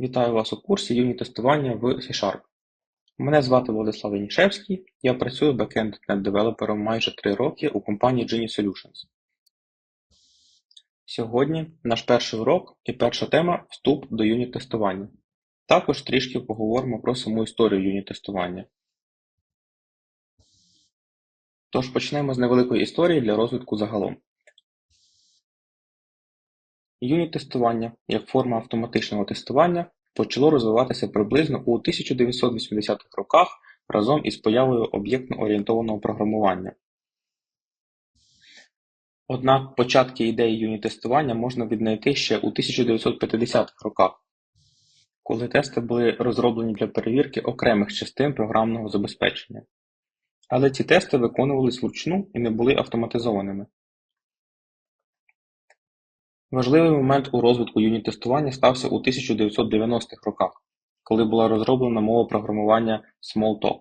Вітаю вас у курсі юніт-тестування в C-Sharp. Мене звати Владислав Янішевський, я працюю бекенд девелопером майже 3 роки у компанії Genie Solutions. Сьогодні наш перший урок і перша тема вступ до юніт-тестування. Також трішки поговоримо про саму історію юніт-тестування. Тож почнемо з невеликої історії для розвитку загалом. Юніт-тестування як форма автоматичного тестування почало розвиватися приблизно у 1980-х роках разом із появою об'єктно-орієнтованого програмування. Однак початки ідеї юніт-тестування можна віднайти ще у 1950-х роках, коли тести були розроблені для перевірки окремих частин програмного забезпечення. Але ці тести виконувались вручну і не були автоматизованими. Важливий момент у розвитку юніт-тестування стався у 1990-х роках, коли була розроблена мова програмування Smalltalk.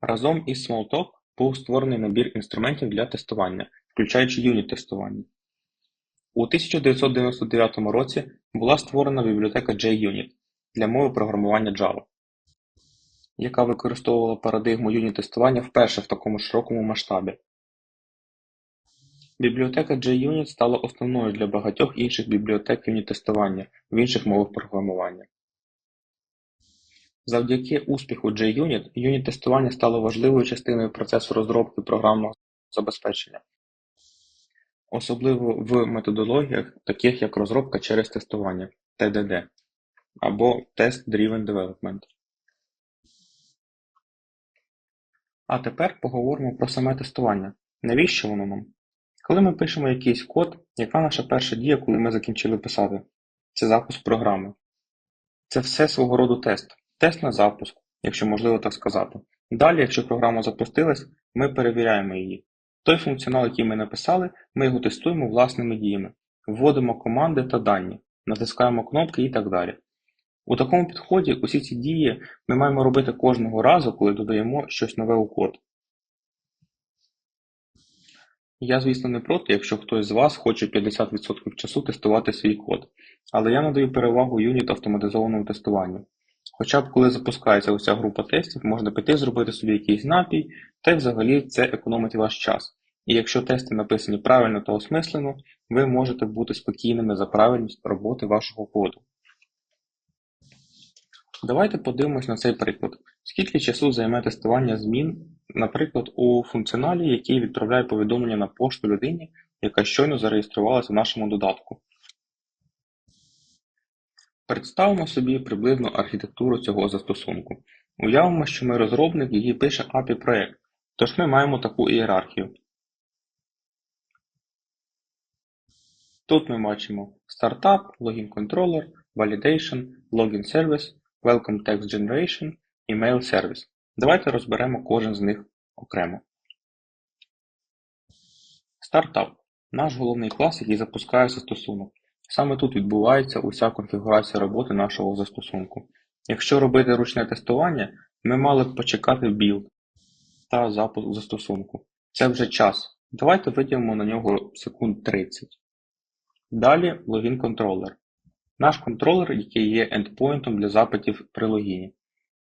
Разом із Smalltalk був створений набір інструментів для тестування, включаючи юніт-тестування. У 1999 році була створена бібліотека JUnit для мови програмування Java, яка використовувала парадигму юніт-тестування вперше в такому широкому масштабі. Бібліотека JUnit стала основною для багатьох інших бібліотек юніт-тестування в інших мовах програмування. Завдяки успіху JUnit, юніт-тестування стало важливою частиною процесу розробки програмного забезпечення, особливо в методологіях, таких як розробка через тестування (TDD) або Test Driven Development. А тепер поговоримо про саме тестування. Навіщо воно нам? Коли ми пишемо якийсь код, яка наша перша дія, коли ми закінчили писати? Це запуск програми. Це все свого роду тест. Тест на запуск, якщо можливо так сказати. Далі, якщо програма запустилась, ми перевіряємо її. Той функціонал, який ми написали, ми його тестуємо власними діями, вводимо команди та дані, натискаємо кнопки і так далі. У такому підході усі ці дії ми маємо робити кожного разу, коли додаємо щось нове у код. Я, звісно, не проти, якщо хтось з вас хоче 50% часу тестувати свій код, але я надаю перевагу юніт автоматизованому тестуванню. Хоча б коли запускається уся група тестів, можна піти зробити собі якийсь напій, та й взагалі це економить ваш час. І якщо тести написані правильно та осмислено, ви можете бути спокійними за правильність роботи вашого коду. Давайте подивимось на цей приклад. Скільки часу займе тестування змін, наприклад, у функціоналі, який відправляє повідомлення на пошту людині, яка щойно зареєструвалася в нашому додатку. Представимо собі приблизну архітектуру цього застосунку. Уявимо, що ми розробник, який пише API проект, тож ми маємо таку ієрархію. Тут ми бачимо Login Controller, Validation, Login Service, Welcome Text Generation і Mail Service. Давайте розберемо кожен з них окремо. Стартап наш головний клас, який запускає застосунок. Саме тут відбувається уся конфігурація роботи нашого застосунку. Якщо робити ручне тестування, ми мали б почекати білд та запуск застосунку. Це вже час. Давайте виділимо на нього секунд 30. Далі логін контролер. Наш контролер, який є ендпойнтом для запитів при логіні.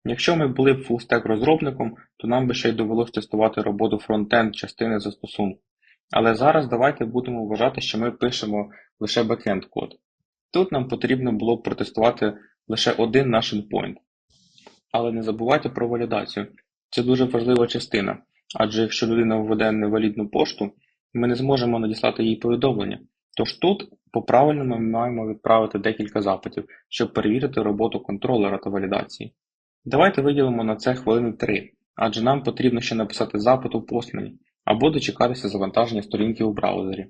Якщо ми були б фулстек розробником, то нам би ще й довелося тестувати роботу фронтенд частини застосунку. Але зараз давайте будемо вважати, що ми пишемо лише бекенд код. Тут нам потрібно було б протестувати лише один наш endpoint. Але не забувайте про валідацію. Це дуже важлива частина, адже якщо людина введе невалідну пошту, ми не зможемо надіслати їй повідомлення. Тож тут по правильному ми маємо відправити декілька запитів, щоб перевірити роботу контролера та валідації. Давайте виділимо на це хвилини 3, адже нам потрібно ще написати запит у Postman або дочекатися завантаження сторінки у браузері.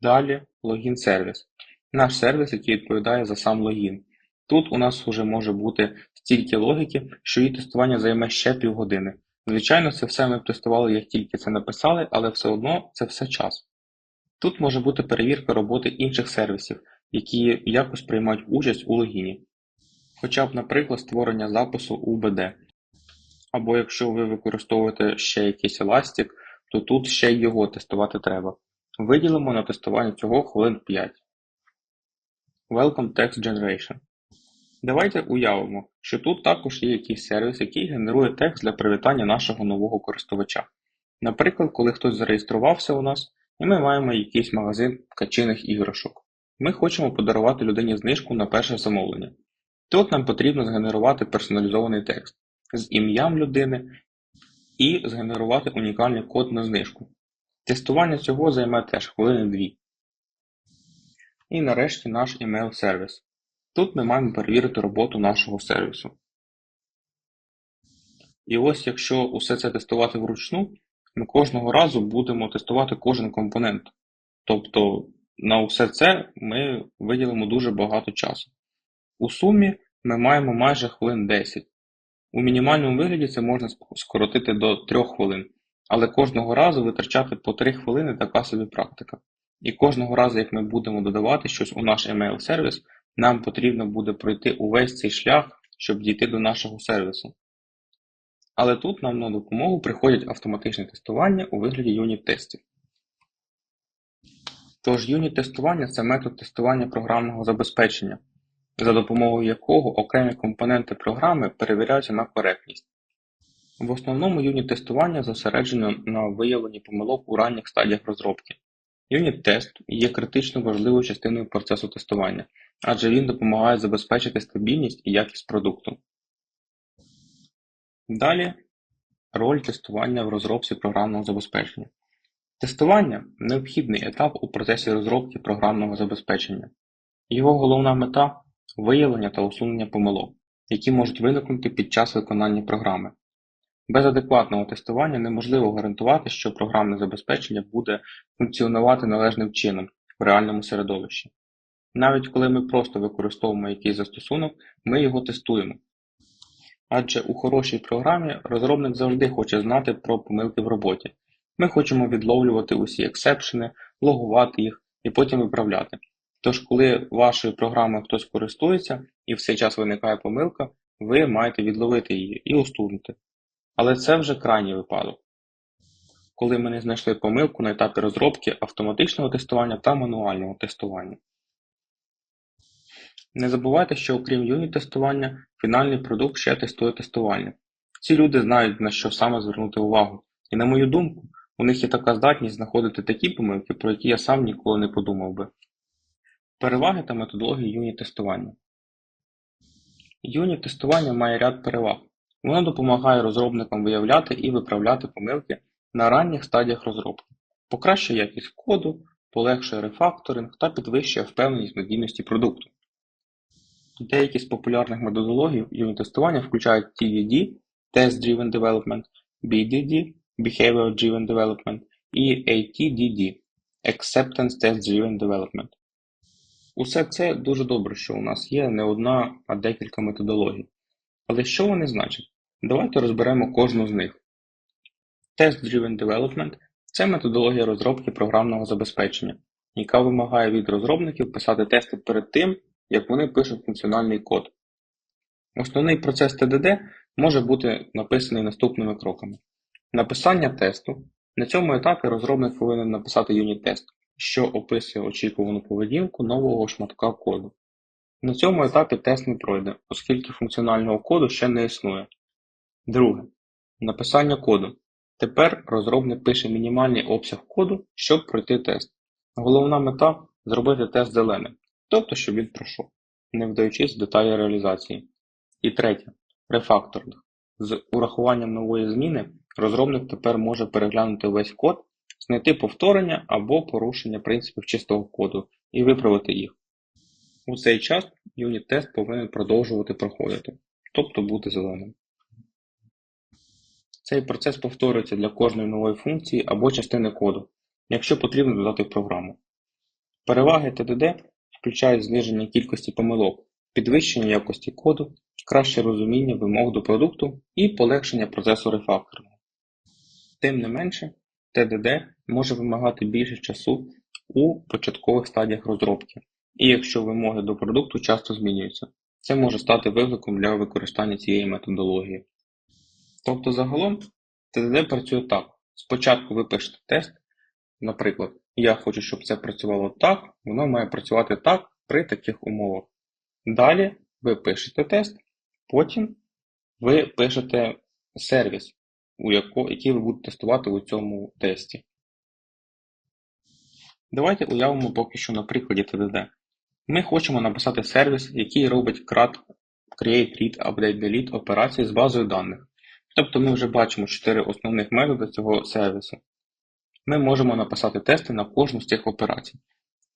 Далі логін сервіс. Наш сервіс, який відповідає за сам логін. Тут у нас вже може бути стільки логіки, що її тестування займе ще півгодини. Звичайно, це все ми б тестували, як тільки це написали, але все одно це все час. Тут може бути перевірка роботи інших сервісів, які якось приймають участь у логіні. Хоча б, наприклад, створення запису УБД. Або якщо ви використовуєте ще якийсь еластик, то тут ще його тестувати треба. Виділимо на тестування цього хвилин 5. Welcome Text Generation. Давайте уявимо, що тут також є якийсь сервіс, який генерує текст для привітання нашого нового користувача. Наприклад, коли хтось зареєструвався у нас, і ми маємо якийсь магазин качиних іграшок. Ми хочемо подарувати людині знижку на перше замовлення. Тут нам потрібно згенерувати персоналізований текст з ім'ям людини і згенерувати унікальний код на знижку. Тестування цього займе теж хвилини 2. І нарешті наш email сервіс. Тут ми маємо перевірити роботу нашого сервісу. І ось якщо усе це тестувати вручну, ми кожного разу будемо тестувати кожен компонент. Тобто на усе це ми виділимо дуже багато часу. У сумі ми маємо майже хвилин 10. У мінімальному вигляді це можна скоротити до 3 хвилин, але кожного разу витрачати по 3 хвилини така собі практика. І кожного разу, як ми будемо додавати щось у наш email сервіс, нам потрібно буде пройти увесь цей шлях, щоб дійти до нашого сервісу. Але тут нам на допомогу приходять автоматичне тестування у вигляді юніт-тестів. Тож юніт-тестування це метод тестування програмного забезпечення, за допомогою якого окремі компоненти програми перевіряються на коректність. В основному юніт-тестування зосереджено на виявленні помилок у ранніх стадіях розробки. Юніт-тест є критично важливою частиною процесу тестування, адже він допомагає забезпечити стабільність і якість продукту. Далі роль тестування в розробці програмного забезпечення. Тестування необхідний етап у процесі розробки програмного забезпечення. Його головна мета виявлення та усунення помилок, які можуть виникнути під час виконання програми. Без адекватного тестування неможливо гарантувати, що програмне забезпечення буде функціонувати належним чином в реальному середовищі. Навіть коли ми просто використовуємо якийсь застосунок, ми його тестуємо. Адже у хорошій програмі розробник завжди хоче знати про помилки в роботі. Ми хочемо відловлювати усі ексепшени, логувати їх і потім виправляти. Тож, коли вашою програмою хтось користується і в цей час виникає помилка, ви маєте відловити її і устунути. Але це вже крайній випадок, коли ми не знайшли помилку на етапі розробки автоматичного тестування та мануального тестування. Не забувайте, що окрім юніт-тестування, фінальний продукт ще тестує тестувальник. Ці люди знають, на що саме звернути увагу, і, на мою думку, у них є така здатність знаходити такі помилки, про які я сам ніколи не подумав би. Переваги та методології юніт-тестування. Юніт-тестування має ряд переваг. Воно допомагає розробникам виявляти і виправляти помилки на ранніх стадіях розробки, покращує якість коду, полегшує рефакторинг та підвищує впевненість надійності продукту. Деякі з популярних методологій юніт-тестування включають TDD Test Driven Development, BDD Behavior Driven Development і ATDD Acceptance Test Driven Development. Усе це дуже добре, що у нас є не одна, а декілька методологій. Але що вони значать? Давайте розберемо кожну з них. Test Driven Development це методологія розробки програмного забезпечення, яка вимагає від розробників писати тести перед тим, як вони пишуть функціональний код. Основний процес TDD може бути написаний наступними кроками. Написання тесту. На цьому етапі розробник повинен написати юніт-тест, що описує очікувану поведінку нового шматка коду. На цьому етапі тест не пройде, оскільки функціонального коду ще не існує. Друге. Написання коду. Тепер розробник пише мінімальний обсяг коду, щоб пройти тест. Головна мета зробити тест зеленим, тобто, щоб він пройшов, не вдаючись в деталі реалізації. І третє. Рефакторинг. З урахуванням нової зміни розробник тепер може переглянути весь код, знайти повторення або порушення принципів чистого коду і виправити їх. У цей час юніт-тест повинен продовжувати проходити, тобто бути зеленим. Цей процес повторюється для кожної нової функції або частини коду, якщо потрібно додати в програму. Переваги TDD включають зниження кількості помилок, підвищення якості коду, краще розуміння вимог до продукту і полегшення процесу рефакторингу. Тим не менше, TDD може вимагати більше часу у початкових стадіях розробки, і якщо вимоги до продукту часто змінюються, це може стати викликом для використання цієї методології. Тобто загалом TDD працює так. Спочатку ви пишете тест, наприклад, я хочу, щоб це працювало так, воно має працювати так при таких умовах. Далі ви пишете тест, потім ви пишете сервіс, у яко, який ви будете тестувати у цьому тесті. Давайте уявимо поки що на прикладі TDD. Ми хочемо написати сервіс, який робить CRUD, Create, Read, Update, Delete операції з базою даних. Тобто ми вже бачимо чотири основних методи цього сервісу. Ми можемо написати тести на кожну з цих операцій.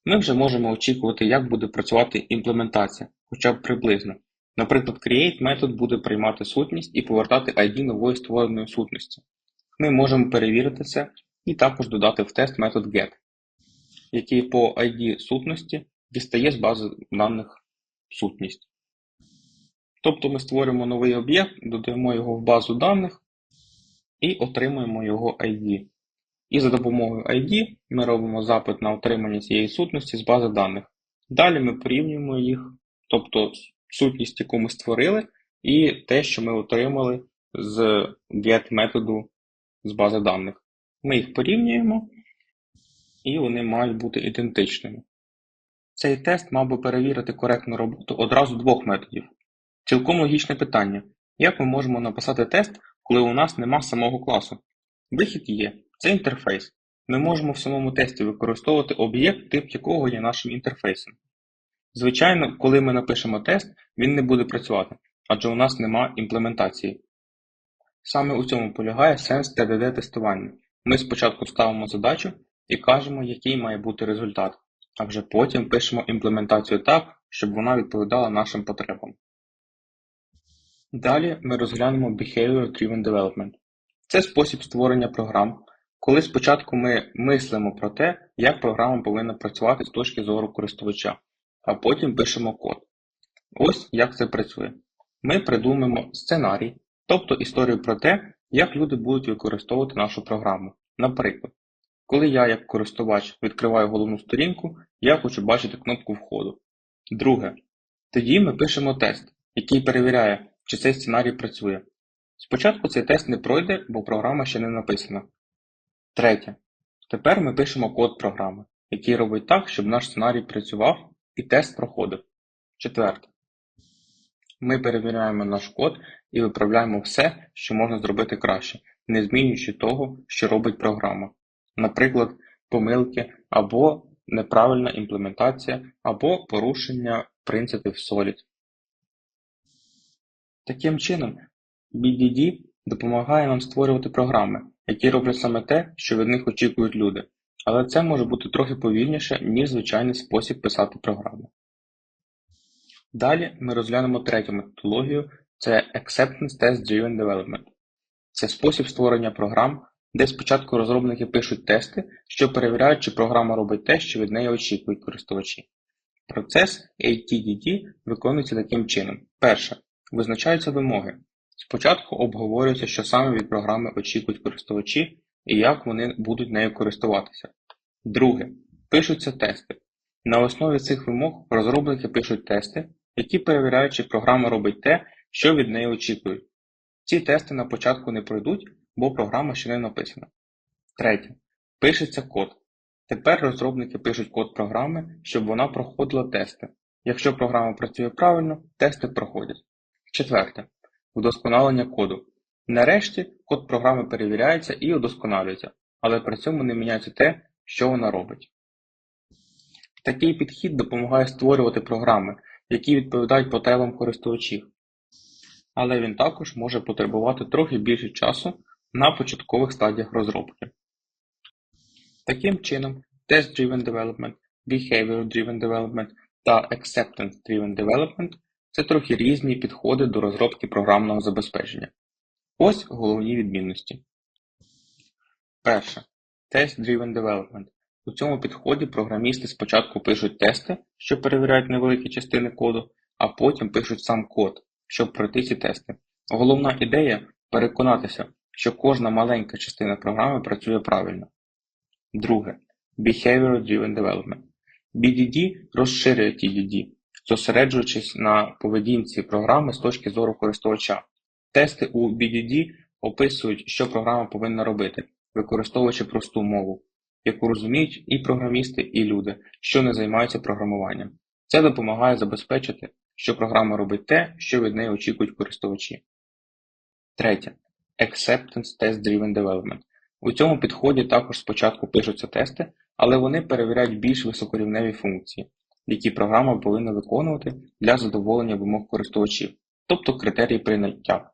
Ми вже можемо очікувати, як буде працювати імплементація, хоча б приблизно. Наприклад, create метод буде приймати сутність і повертати ID нової створеної сутності. Ми можемо перевірити це і також додати в тест метод get, який по ID сутності дістає з бази даних сутність. Тобто ми створюємо новий об'єкт, додаємо його в базу даних і отримуємо його ID. І за допомогою ID ми робимо запит на отримання цієї сутності з бази даних. Далі ми порівнюємо їх, тобто сутність, яку ми створили, і те, що ми отримали з get методу з бази даних. Ми їх порівнюємо, і вони мають бути ідентичними. Цей тест мав би перевірити коректну роботу одразу двох методів. Цілком логічне питання: як ми можемо написати тест, коли у нас нема самого класу? Вихід є це інтерфейс. Ми можемо в самому тесті використовувати об'єкт, тип якого є нашим інтерфейсом. Звичайно, коли ми напишемо тест, він не буде працювати, адже у нас нема імплементації. Саме у цьому полягає сенс TDD тестування. Ми спочатку ставимо задачу і кажемо, який має бути результат, а вже потім пишемо імплементацію так, щоб вона відповідала нашим потребам. Далі ми розглянемо Behavior Driven Development. Це спосіб створення програм, коли спочатку ми мислимо про те, як програма повинна працювати з точки зору користувача, а потім пишемо код. Ось як це працює. Ми придумаємо сценарій, тобто історію про те, як люди будуть використовувати нашу програму. Наприклад, коли я, як користувач, відкриваю головну сторінку, я хочу бачити кнопку входу. Друге. Тоді ми пишемо тест, який перевіряє, чи цей сценарій працює. Спочатку цей тест не пройде, бо програма ще не написана. Третє. Тепер ми пишемо код програми, який робить так, щоб наш сценарій працював і тест проходив. Четверте. Ми перевіряємо наш код і виправляємо все, що можна зробити краще, не змінюючи того, що робить програма. Наприклад, помилки або неправильна імплементація, або порушення принципів Solid. Таким чином, BDD допомагає нам створювати програми, які роблять саме те, що від них очікують люди, але це може бути трохи повільніше, ніж звичайний спосіб писати програми. Далі ми розглянемо третю методологію це Acceptance Test Driven Development. Це спосіб створення програм, де спочатку розробники пишуть тести, що перевіряють, чи програма робить те, що від неї очікують користувачі. Процес ATDD виконується таким чином. Перше. Визначаються вимоги. Спочатку обговорюється, що саме від програми очікують користувачі і як вони будуть нею користуватися. Друге. Пишуться тести. На основі цих вимог розробники пишуть тести, які перевіряють, чи програма робить те, що від неї очікують. Ці тести на початку не пройдуть, бо програма ще не написана. Третє. Пишеться код. Тепер розробники пишуть код програми, щоб вона проходила тести. Якщо програма працює правильно, тести проходять. Четверте. Вдосконалення коду. Нарешті код програми перевіряється і удосконалюється, але при цьому не міняється те, що вона робить. Такий підхід допомагає створювати програми, які відповідають потребам користувачів, але він також може потребувати трохи більше часу на початкових стадіях розробки. Таким чином, Test-Driven Development, Behavior-Driven Development та Acceptance-Driven Development це трохи різні підходи до розробки програмного забезпечення. Ось головні відмінності. Перше. Test-Driven Development. У цьому підході програмісти спочатку пишуть тести, що перевіряють невеликі частини коду, а потім пишуть сам код, щоб пройти ці тести. Головна ідея переконатися, що кожна маленька частина програми працює правильно. Друге. Behavior Driven Development. BDD розширює TDD, зосереджуючись на поведінці програми з точки зору користувача. Тести у BDD описують, що програма повинна робити, використовуючи просту мову, яку розуміють і програмісти, і люди, що не займаються програмуванням. Це допомагає забезпечити, що програма робить те, що від неї очікують користувачі. Третє. Acceptance Test Driven Development. У цьому підході також спочатку пишуться тести, але вони перевіряють більш високорівневі функції, які програма повинна виконувати для задоволення вимог користувачів, тобто критерії прийняття.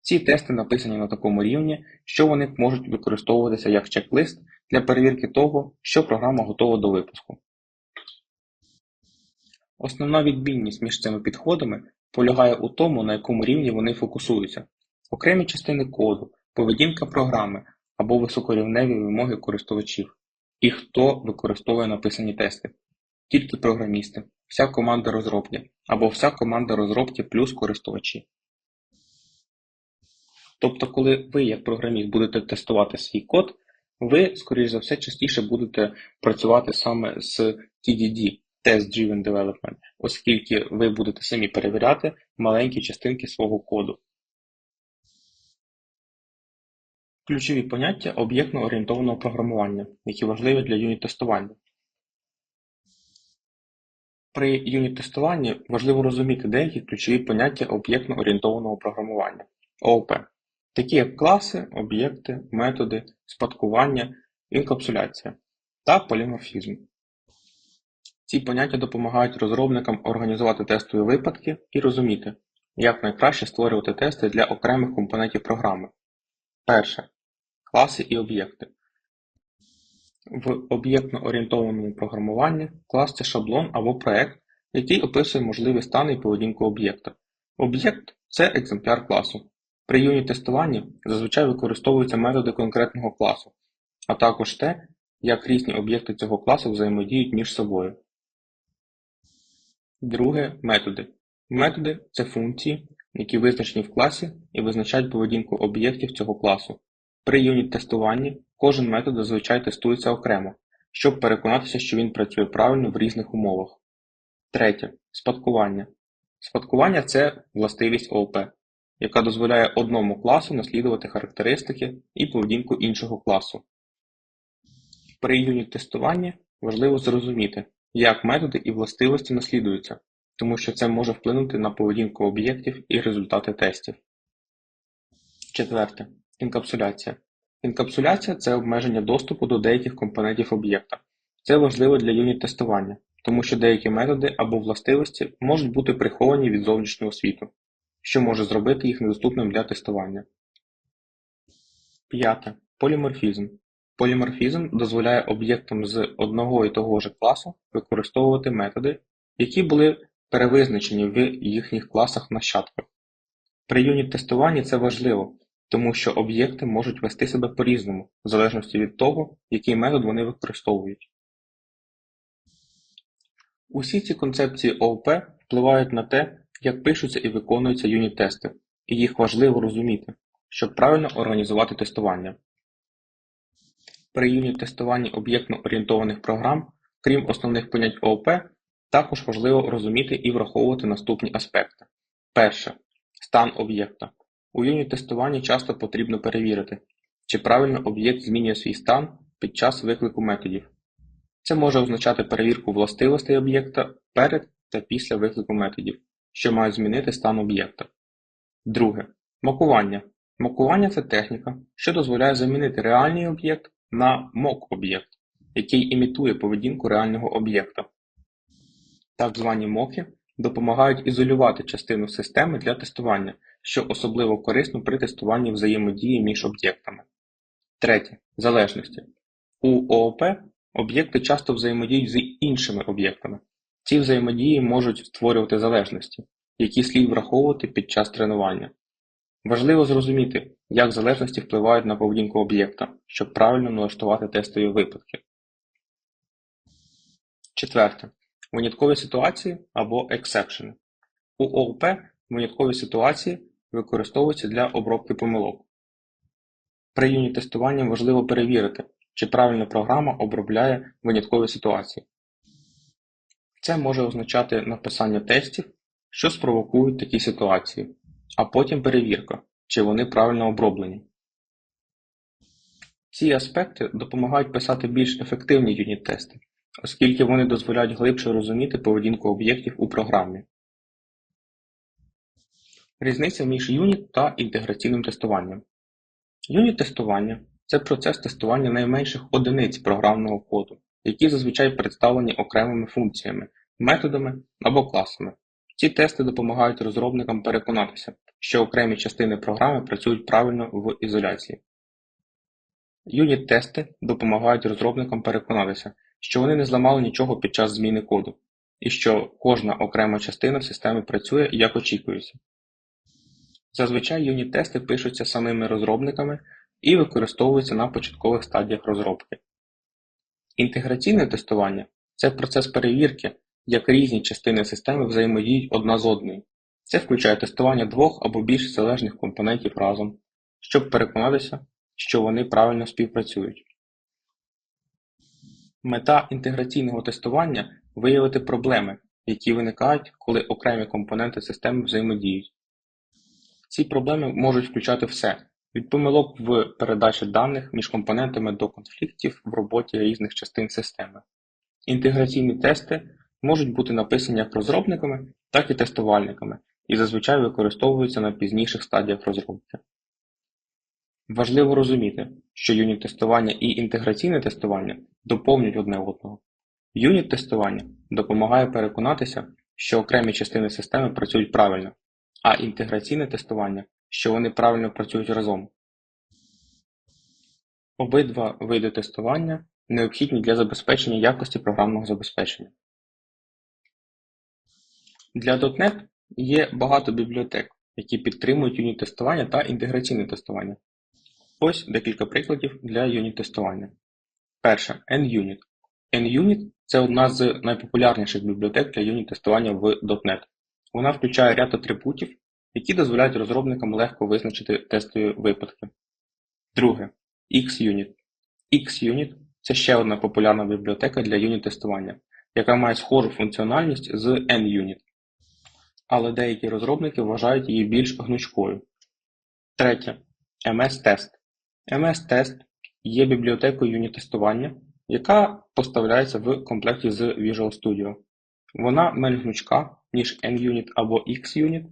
Ці тести написані на такому рівні, що вони можуть використовуватися як чек-лист для перевірки того, що програма готова до випуску. Основна відмінність між цими підходами полягає у тому, на якому рівні вони фокусуються. Окремі частини коду, поведінка програми або високорівневі вимоги користувачів. І хто використовує написані тести. Тільки програмісти, вся команда розробки або вся команда розробки плюс користувачі. Тобто, коли ви, як програміст, будете тестувати свій код, ви, скоріш за все, частіше будете працювати саме з TDD Test Driven Development, оскільки ви будете самі перевіряти маленькі частинки свого коду. Ключові поняття об'єктно-орієнтованого програмування, які важливі для юніт-тестування. При юніт-тестуванні важливо розуміти деякі ключові поняття об'єктно-орієнтованого програмування ООП, такі як класи, об'єкти, методи, спадкування, інкапсуляція та поліморфізм. Ці поняття допомагають розробникам організувати тестові випадки і розуміти, як найкраще створювати тести для окремих компонентів програми. Перше. Класи і об'єкти. В об'єктно-орієнтованому програмуванні клас це шаблон або проект, який описує можливі стани і поведінку об'єкта. Об'єкт це екземпляр класу. При юніт-тестуванні зазвичай використовуються методи конкретного класу, а також те, як різні об'єкти цього класу взаємодіють між собою. Друге методи. Методи це функції, які визначені в класі і визначають поведінку об'єктів цього класу. При юніт-тестуванні кожен метод зазвичай тестується окремо, щоб переконатися, що він працює правильно в різних умовах. Третє. Спадкування. Спадкування це властивість ООП, яка дозволяє одному класу наслідувати характеристики і поведінку іншого класу. При юніт-тестуванні важливо зрозуміти, як методи і властивості наслідуються, тому що це може вплинути на поведінку об'єктів і результати тестів. Четверте. Інкапсуляція. Інкапсуляція це обмеження доступу до деяких компонентів об'єкта. Це важливо для юніт-тестування, тому що деякі методи або властивості можуть бути приховані від зовнішнього світу, що може зробити їх недоступним для тестування. П'яте. Поліморфізм. Поліморфізм дозволяє об'єктам з одного і того ж класу використовувати методи, які були перевизначені в їхніх класах нащадках. При юніт-тестуванні це важливо, тому що об'єкти можуть вести себе по-різному, в залежності від того, який метод вони використовують. Усі ці концепції ООП впливають на те, як пишуться і виконуються юніт-тести, і їх важливо розуміти, щоб правильно організувати тестування. При юніт-тестуванні об'єктно-орієнтованих програм, крім основних понять ООП, також важливо розуміти і враховувати наступні аспекти. Перше. Стан об'єкта. У юніт-тестуванні часто потрібно перевірити, чи правильно об'єкт змінює свій стан під час виклику методів. Це може означати перевірку властивостей об'єкта перед та після виклику методів, що мають змінити стан об'єкта. Друге. Макування. Макування це техніка, що дозволяє замінити реальний об'єкт на мок-об'єкт, який імітує поведінку реального об'єкта. Так звані моки допомагають ізолювати частину системи для тестування, що особливо корисно при тестуванні взаємодії між об'єктами. Третє. Залежності. У ООП об'єкти часто взаємодіють з іншими об'єктами. Ці взаємодії можуть створювати залежності, які слід враховувати під час тренування. Важливо зрозуміти, як залежності впливають на поведінку об'єкта, щоб правильно налаштувати тестові випадки. Четверте. Виняткові ситуації або ексепшени. У ООП виняткові ситуації використовуються для обробки помилок. При юніт-тестуванні важливо перевірити, чи правильно програма обробляє виняткові ситуації. Це може означати написання тестів, що спровокують такі ситуації, а потім перевірка, чи вони правильно оброблені. Ці аспекти допомагають писати більш ефективні юніт-тести, оскільки вони дозволяють глибше розуміти поведінку об'єктів у програмі. Різниця між юніт та інтеграційним тестуванням. Юніт-тестування – це процес тестування найменших одиниць програмного коду, які зазвичай представлені окремими функціями, методами або класами. Ці тести допомагають розробникам переконатися, що окремі частини програми працюють правильно в ізоляції. Юніт-тести допомагають розробникам переконатися, що вони не зламали нічого під час зміни коду, і що кожна окрема частина системи працює як очікується. Зазвичай юніт-тести пишуться самими розробниками і використовуються на початкових стадіях розробки. Інтеграційне тестування це процес перевірки, як різні частини системи взаємодіють одна з одною. Це включає тестування двох або більш залежних компонентів разом, щоб переконатися, що вони правильно співпрацюють. Мета інтеграційного тестування виявити проблеми, які виникають, коли окремі компоненти системи взаємодіють. Ці проблеми можуть включати все від помилок в передачі даних між компонентами до конфліктів в роботі різних частин системи. Інтеграційні тести можуть бути написані як розробниками, так і тестувальниками і зазвичай використовуються на пізніших стадіях розробки. Важливо розуміти, що юніт-тестування і інтеграційне тестування доповнюють одне одного. Юніт-тестування допомагає переконатися, що окремі частини системи працюють правильно, а інтеграційне тестування, що вони правильно працюють разом. Обидва види тестування необхідні для забезпечення якості програмного забезпечення. Для .NET є багато бібліотек, які підтримують юніт-тестування та інтеграційне тестування. Ось декілька прикладів для юніт-тестування. Перше NUnit. NUnit – це одна з найпопулярніших бібліотек для юніт-тестування в .NET. Вона включає ряд атрибутів, які дозволяють розробникам легко визначити тестові випадки. Друге XUnit. XUnit – це ще одна популярна бібліотека для юніт-тестування, яка має схожу функціональність з NUnit, але деякі розробники вважають її більш гнучкою. Третє MS-Test. MS-Test є бібліотекою юніт-тестування, яка поставляється в комплекті з Visual Studio. Вона менш гнучка, ніж NUnit або XUnit,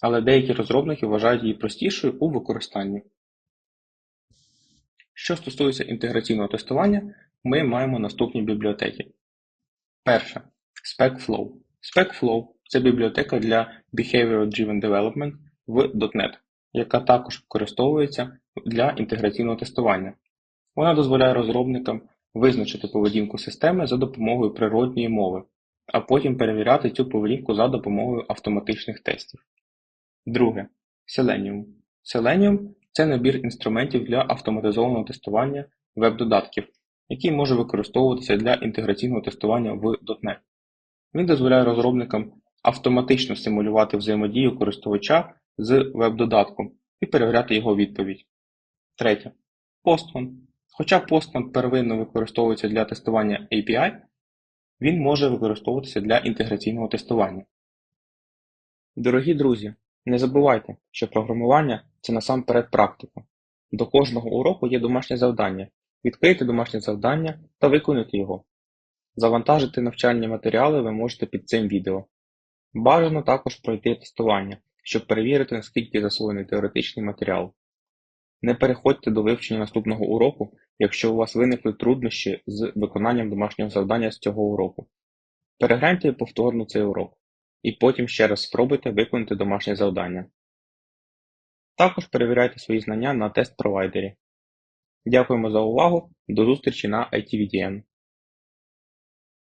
але деякі розробники вважають її простішою у використанні. Що стосується інтеграційного тестування, ми маємо наступні бібліотеки. Перше SpecFlow. SpecFlow це бібліотека для Behavior Driven Development в .NET, яка також використовується для інтеграційного тестування. Вона дозволяє розробникам визначити поведінку системи за допомогою природньої мови, а потім перевіряти цю поведінку за допомогою автоматичних тестів. Друге Selenium. Selenium – це набір інструментів для автоматизованого тестування веб-додатків, який може використовуватися для інтеграційного тестування в .NET. Він дозволяє розробникам автоматично симулювати взаємодію користувача з веб-додатком і перевіряти його відповідь. Третє. Postman. Хоча Postman первинно використовується для тестування API, він може використовуватися для інтеграційного тестування. Дорогі друзі, не забувайте, що програмування це насамперед практика. До кожного уроку є домашнє завдання. Відкрийте домашнє завдання та виконуйте його. Завантажити навчальні матеріали ви можете під цим відео. Бажано також пройти тестування, щоб перевірити, наскільки засвоєний теоретичний матеріал. Не переходьте до вивчення наступного уроку, якщо у вас виникли труднощі з виконанням домашнього завдання з цього уроку. Перегляньте повторно цей урок, і потім ще раз спробуйте виконати домашнє завдання. Також перевіряйте свої знання на тест-провайдері. Дякуємо за увагу, до зустрічі на ITVDN.